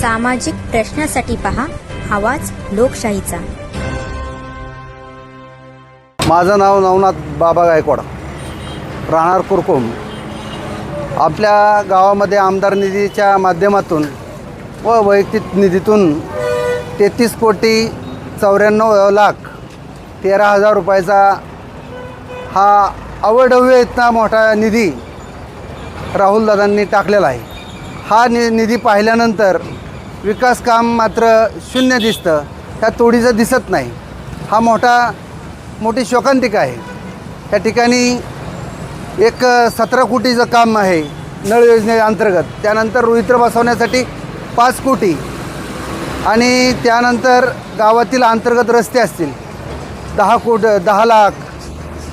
सामाजिक प्रश्नासाठी पहा आवाज लोकशाहीचा. माझं नाव नवनाथ बाबा गायकवाड. राहणार कुरकुम. आपल्या गावामध्ये आमदार निधीच्या माध्यमातून व वैयक्तिक निधीतून तेहतीस कोटी चौऱ्याण्णव लाख तेरा हजार रुपयाचा हा अवढव्य इतका मोठा निधी राहुलदादांनी टाकलेला आहे. हा नि निधी पाहिल्यानंतर विकास काम मात्र शून्य दिसतं. त्या तोडीचं दिसत नाही. हा मोठा मोठी शोकांतिका आहे. त्या ठिकाणी एक सतरा कोटीचं काम आहे नळ योजनेअंतर्गत त्यानंतर रोहित्र बसवण्यासाठी पाच कोटी आणि त्यानंतर गावातील अंतर्गत रस्ते असतील. दहा कोट दहा लाख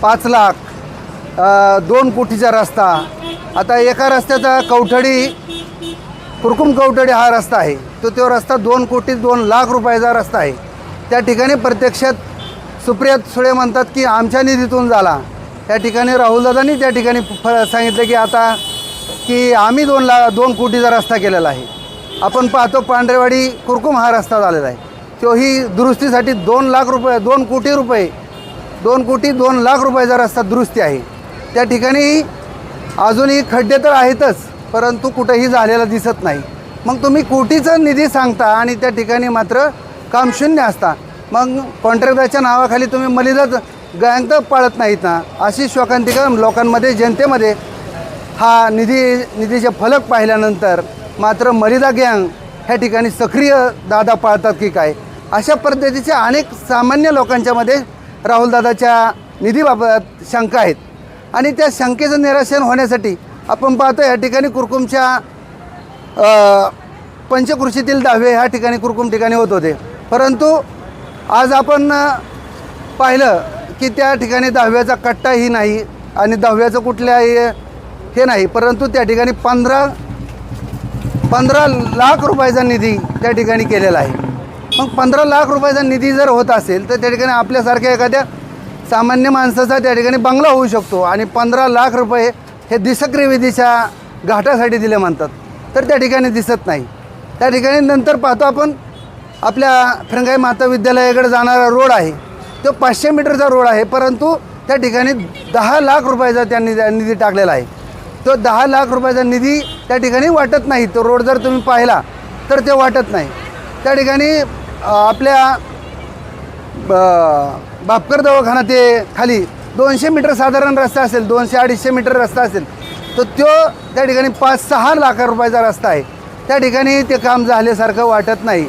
पाच लाख दोन कोटीचा रस्ता. आता एका रस्त्याचा कवठडी कुरकुम कवठडी हा रस्ता आहे. तो तो रस्ता दोन कोटी दोन लाख रुपयाचा रस्ता आहे. त्या ठिकाणी प्रत्यक्षात सुप्रिया सुळे म्हणतात की आमच्या निधीतून झाला. त्या ठिकाणी राहुलदादांनी त्या ठिकाणी फ सांगितलं की आता की आम्ही दोन ला दोन कोटीचा रस्ता केलेला आहे. आपण पाहतो पांढरेवाडी कुरकुम हा रस्ता झालेला आहे. तोही दुरुस्तीसाठी दोन लाख रुपये दोन कोटी रुपये दोन कोटी दोन लाख रुपयाचा रस्ता दुरुस्ती आहे. त्या ठिकाणी अजूनही खड्डे तर आहेतच. परंतु कुठेही झालेला दिसत नाही. मग तुम्ही कोटीचा निधी सांगता आणि त्या ठिकाणी मात्र काम शून्य असता. मग कॉन्ट्रॅक्टरच्या नावाखाली तुम्ही मलिदाच गँग तर पाळत नाहीत ना? अशी शोकांतिका लोकांमध्ये जनतेमध्ये. हा निधी निधीचे फलक पाहिल्यानंतर मात्र मलिदा गँग ह्या ठिकाणी सक्रिय दादा पाळतात की काय? अशा पद्धतीचे अनेक सामान्य लोकांच्यामध्ये राहुलदादाच्या निधीबाबत शंका आहेत. आणि त्या शंकेचं निराशन होण्यासाठी आपण पाहतो या ठिकाणी कुरकुमच्या पंचकृषीतील दहावे ह्या ठिकाणी कुरकुम ठिकाणी होत होते. परंतु आज आपण पाहिलं की त्या ठिकाणी दहाव्याचा कट्टाही नाही आणि दहाव्याचं कुठल्याही हे नाही. परंतु त्या ठिकाणी पंधरा पंधरा लाख रुपयाचा निधी त्या ठिकाणी केलेला आहे. मग पंधरा लाख रुपयाचा निधी जर होत असेल तर त्या ठिकाणी आपल्यासारख्या एखाद्या सामान्य माणसाचा त्या ठिकाणी बंगला होऊ शकतो आणि पंधरा लाख रुपये हे दिसक्रिय विधीच्या घाटासाठी दिले म्हणतात. तर त्या ठिकाणी दिसत नाही. त्या ठिकाणी नंतर पाहतो आपण आपल्या फ्रंगाई माता विद्यालयाकडे जाणारा रोड आहे. तो पाचशे मीटरचा रोड आहे परंतु त्या ठिकाणी दहा लाख रुपयाचा त्यांनी निधी टाकलेला आहे. तो दहा लाख रुपयाचा निधी त्या ठिकाणी वाटत नाही. तो रोड जर तुम्ही पाहिला तर ते वाटत नाही. त्या ठिकाणी आपल्या ब- बापकर दवाखाना ते खाली दोनशे मीटर साधारण रस्ता असेल दोनशे अडीचशे मीटर रस्ता असेल तर तो त्या ठिकाणी पाच सहा लाख रुपयाचा रस्ता आहे. त्या ठिकाणी ते काम झाल्यासारखं वाटत नाही.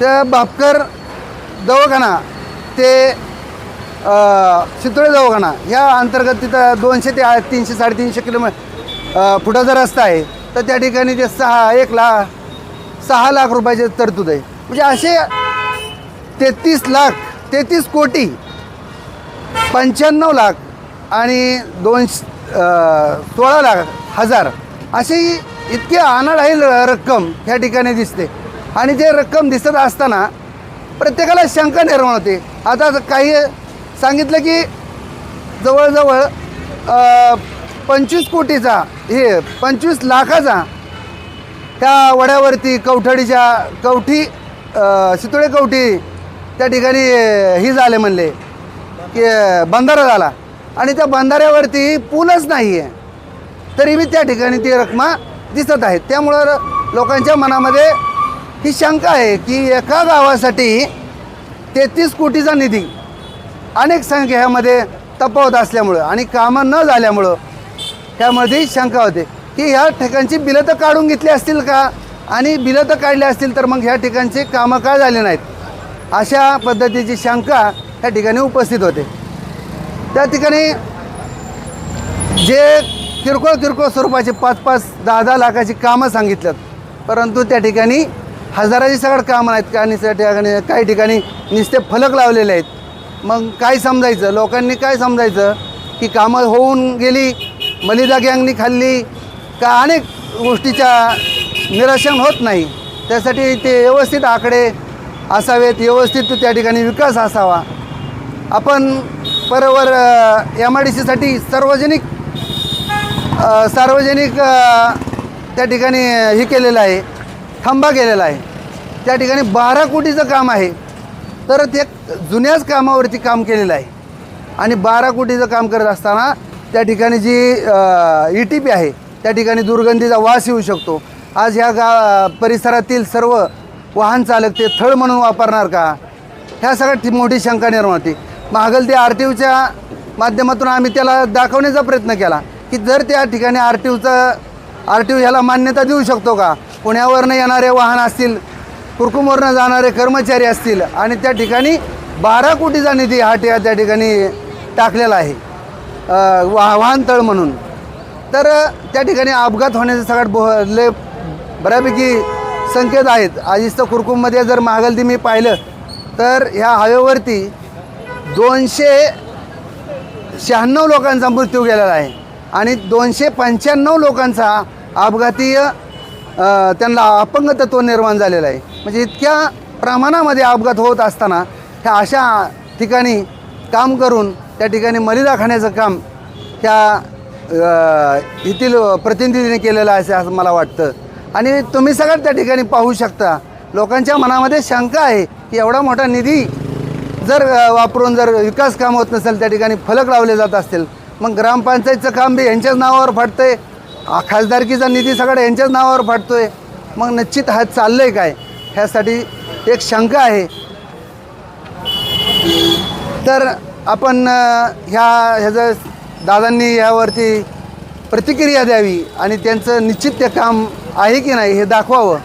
त्या बापकर दवाखाना ते चितोळे दवाखाना या अंतर्गत तिथं दोनशे ते तीनशे साडेतीनशे किलोमीटर फुटाचा रस्ता आहे. तर त्या ठिकाणी ते सहा एक लाख सहा लाख रुपयाचे तरतूद आहे. म्हणजे असे तेहतीस लाख तेहतीस कोटी पंच्याण्णव लाख आणि दोन सोळा लाख हजार अशी इतकी अनाडाई रक्कम ह्या ठिकाणी दिसते. आणि ते रक्कम दिसत असताना प्रत्येकाला शंका निर्माण होते. आता काही सांगितलं की जवळजवळ पंचवीस कोटीचा हे पंचवीस लाखाचा त्या वड्यावरती कवठडीच्या कवठी शितोळे कवठी त्या ठिकाणी ही झाले म्हणले. की बंधारा झाला. आणि त्या बंधाऱ्यावरती पूलच नाही आहे तरी मी त्या ठिकाणी ती रकमा दिसत आहेत त्यामुळं लोकांच्या मनामध्ये ही शंका आहे की एका गावासाठी तेहतीस कोटीचा निधी अनेक संख्या ह्यामध्ये तफावत असल्यामुळं आणि कामं न झाल्यामुळं त्यामध्ये शंका होते. की ह्या ठिकाणची बिलं तर काढून घेतली असतील का? आणि बिलं तर काढली असतील तर मग ह्या ठिकाणचे कामं का झाले नाहीत? अशा पद्धतीची शंका या ठिकाणी उपस्थित होते. त्या ठिकाणी जे किरकोळ किरकोळ स्वरूपाचे पाच पाच दहा दहा लाखाची कामं सांगितल्यात. परंतु त्या ठिकाणी हजाराची सगळं कामं आहेत. आणि त्या ठिकाणी काही ठिकाणी नुसते फलक लावलेले आहेत. मग काय समजायचं? लोकांनी काय समजायचं? की कामं होऊन गेली मलिदा गँगनी खाल्ली का अनेक गोष्टीच्या निराशन होत नाही? त्यासाठी ते व्यवस्थित आकडे असावेत व्यवस्थित त्या ठिकाणी विकास असावा. आपण परवर एम आय डी सीसाठी सार्वजनिक सार्वजनिक त्या ठिकाणी हे केलेलं आहे थांबा केलेला आहे. त्या ठिकाणी बारा कोटीचं काम आहे. तर ते जुन्याच कामावरती काम केलेलं आहे. आणि बारा कोटीचं काम करत असताना त्या ठिकाणी जी ई टी पी आहे त्या ठिकाणी दुर्गंधीचा वास येऊ शकतो. आज ह्या गा परिसरातील सर्व वाहन चालक ते थळ म्हणून वापरणार का? ह्या सगळ्यात ती मोठी शंका निर्माण होती. मागल ते आर टी ओच्या माध्यमातून आम्ही त्याला दाखवण्याचा प्रयत्न केला की जर त्या ठिकाणी आर टी ओचं आर टी ओ ह्याला मान्यता देऊ शकतो का? पुण्यावरनं येणारे वाहन असतील कुरकुमवरनं जाणारे कर्मचारी असतील आणि त्या ठिकाणी बारा कोटीचा निधी हा त्या त्या ठिकाणी टाकलेला आहे वा वाहनतळ म्हणून. तर त्या ठिकाणी अपघात होण्याचे सगळ्यात बो लय बऱ्यापैकी संकेत आहेत. आधीच कुरकुममध्ये जर महागलती मी पाहिलं तर ह्या हायवेवरती दोनशे शहाण्णव लोकांचा मृत्यू गेलेला आहे. आणि दोनशे पंच्याण्णव लोकांचा अपघातीय त्यांना अपंगतत्व निर्माण झालेलं आहे. म्हणजे इतक्या प्रमाणामध्ये अपघात होत असताना ह्या अशा ठिकाणी काम करून त्या ठिकाणी मलिदा खाण्याचं काम त्या येथील प्रतिनिधीने केलेलं आहे असं मला वाटतं. आणि तुम्ही सगळ्यात त्या ठिकाणी पाहू शकता लोकांच्या मनामध्ये शंका आहे की एवढा मोठा निधी जर वापरून जर विकास काम होत नसेल त्या ठिकाणी फलक लावले जात असतील मग ग्रामपंचायतचं काम बी यांच्याच नावावर फाटतंय. आहे खासदारकीचा निधी सगळा यांच्याच नावावर फाटतोय. मग निश्चित हा चाललं आहे काय? ह्यासाठी एक शंका आहे. तर आपण ह्या ह्याचं दादांनी यावरती प्रतिक्रिया द्यावी आणि त्यांचं निश्चित ते काम आहे की नाही हे दाखवावं.